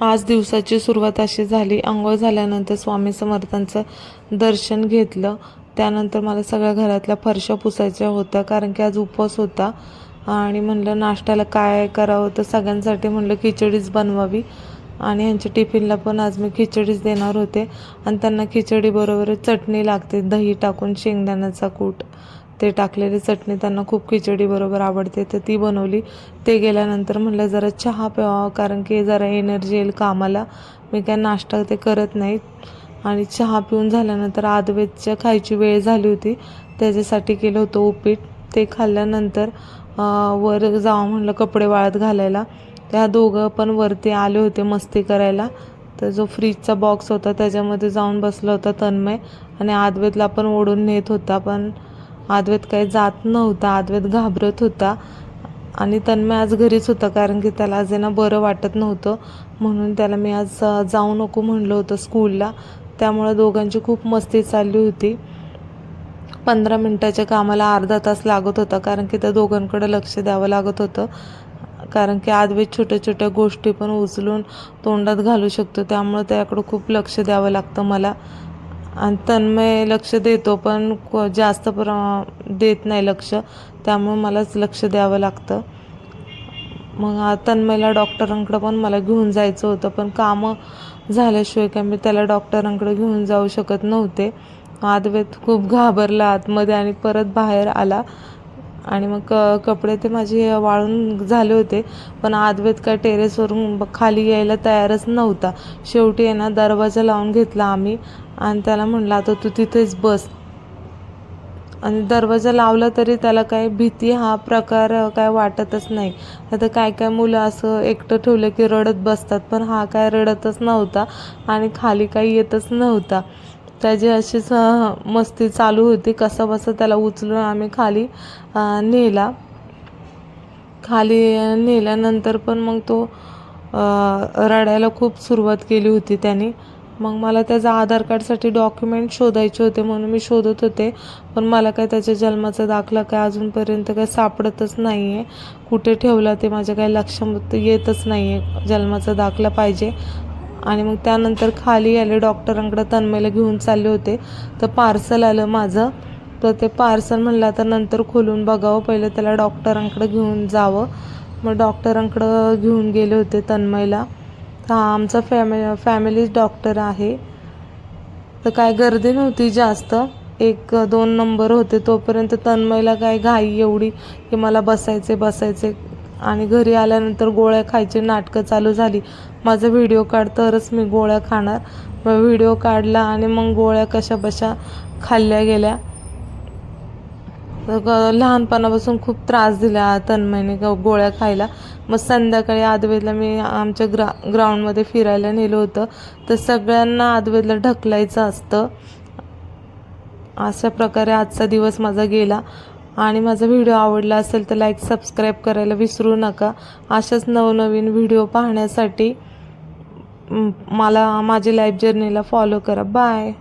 आज दिवसाची सुरुवात अशी झाली. आंघोळ झाल्यानंतर स्वामी समर्थांचं दर्शन घेतलं. त्यानंतर मला सगळ्या घरातल्या फरशा पुसायच्या होत्या कारण की आज उपवास होता. आणि म्हणलं नाश्त्याला काय करावं तर सगळ्यांसाठी म्हणलं खिचडीच बनवावी. आणि ह्यांच्या टिफिनला पण आज मी खिचडीच देणार होते. आणि त्यांना खिचडीबरोबर चटणी लागते दही टाकून शेंगदाण्याचा कूट. ते टाकलेली चटणी त्यांना खूप खिचडीबरोबर आवडते तर ती बनवली. ते गेल्यानंतर म्हटलं जरा चहा प्यावा कारण की जरा एनर्जी येईल कामाला. मी काय नाश्ता ते करत नाहीत आणि चहा पिऊन झाल्यानंतर आदवेतच्या खायची वेळ झाली होती. त्याच्यासाठी केलं होतं उपीट. ते खाल्ल्यानंतर वर जावं म्हणलं कपडे वाळत घालायला. त्या दोघं पण वरती आले होते मस्ती करायला. तर जो फ्रीजचा बॉक्स होता त्याच्यामध्ये जाऊन बसला होता तन्मय. आणि आदवेतला पण ओढून नेत होता. पण आदवेत काही जात नव्हता आदवेत घाबरत होता. आणि तन्मय आज घरीच होता कारण की त्याला आज आहे ना बरं वाटत नव्हतं. म्हणून त्याला मी आज जाऊ नको म्हणलं होतं स्कूलला त्यामुळं दोघांची खूप मस्ती चालली होती. पंधरा मिनटाच्या कामाला अर्धा तास लागत होता कारण की त्या दोघांकडे लक्ष द्यावं लागत होतं. कारण की आदवेत छोट्या छोट्या गोष्टी पण उचलून तोंडात घालू शकतो. त्यामुळं त्याकडं खूप लक्ष द्यावं लागतं मला. आणि तन्मय लक्ष देतो पण को- जास्त प्र देत नाही लक्ष. त्यामुळे मलाच लक्ष द्यावं लागतं. मग तन्मयला डॉक्टरांकडं पण मला घेऊन जायचं होतं पण कामं झाल्याशिवाय काय मी त्याला डॉक्टरांकडे घेऊन जाऊ शकत नव्हते. आदवेत खूप घाबरला आतमध्ये आणि परत बाहेर आला. आणि मग क कपडे ते माझे वाळून झाले होते. पण आदवेत काय टेरेसवरून खाली यायला तयारच नव्हता. शेवटी आहे ना दरवाजा लावून घेतला आम्ही आणि त्याला म्हणलं आता तू तिथेच बस. आणि दरवाजा लावला तरी त्याला काही भीती हा प्रकार काय वाटतच नाही. आता काय काय मुलं असं एकटं ठेवलं की रडत बसतात पण हा काय रडतच नव्हता आणि खाली काही येतच नव्हता. त्याची अशीच मस्ती चालू होती. कसं बसं त्याला उचलून आम्ही खाली नेला. खाली नेल्यानंतर पण मग तो रडायला खूप सुरुवात केली होती त्याने. मग मला त्याचा आधार कार्डसाठी डॉक्युमेंट शोधायचे होते म्हणून मी शोधत होते. पण मला काय त्याच्या जन्माचा दाखला काय अजूनपर्यंत काय सापडतच नाही आहे कुठे ठेवला ते माझ्या काही लक्षात येतच नाही आहे जन्माचा दाखला पाहिजे. आणि मग त्यानंतर खाली आले डॉक्टरांकडे तन्मयला घेऊन चालले होते. तर पार्सल आलं माझं. तर ते पार्सल म्हणलं आता नंतर खोलून बघावं. पहिलं त्याला डॉक्टरांकडे घेऊन जावं. मग डॉक्टरांकडं घेऊन गेले होते तन्मयला. तर हा आमचा फॅमि फॅमिलीच डॉक्टर आहे. तर काय गर्दी नव्हती जास्त. एक दोन नंबर होते तोपर्यंत तन्मयला काय घाई एवढी की मला बसायचे बसायचे. आणि घरी आल्यानंतर गोळ्या खायची नाटकं चालू झाली. माझा व्हिडिओ काढ तरच मी गोळ्या खाणार. मग व्हिडिओ काढला आणि मग गोळ्या कशा बशा खाल्ल्या गेल्या. लहानपणापासून खूप त्रास दिला तन्मयने गोळ्या खायला. मग संध्याकाळी आदवेदला मी आमच्या ग्रा ग्राउंडमध्ये फिरायला नेलं होतं. तर सगळ्यांना आदवेदला ढकलायचं असतं. अशा प्रकारे आजचा दिवस माझा गेला. आणि माझा व्हिडिओ आवडला असेल तर लाईक सबस्क्राईब करायला विसरू नका. अशाच नवनवीन व्हिडिओ पाहण्यासाठी मला माझी लाईफ जर्नीला फॉलो करा. बाय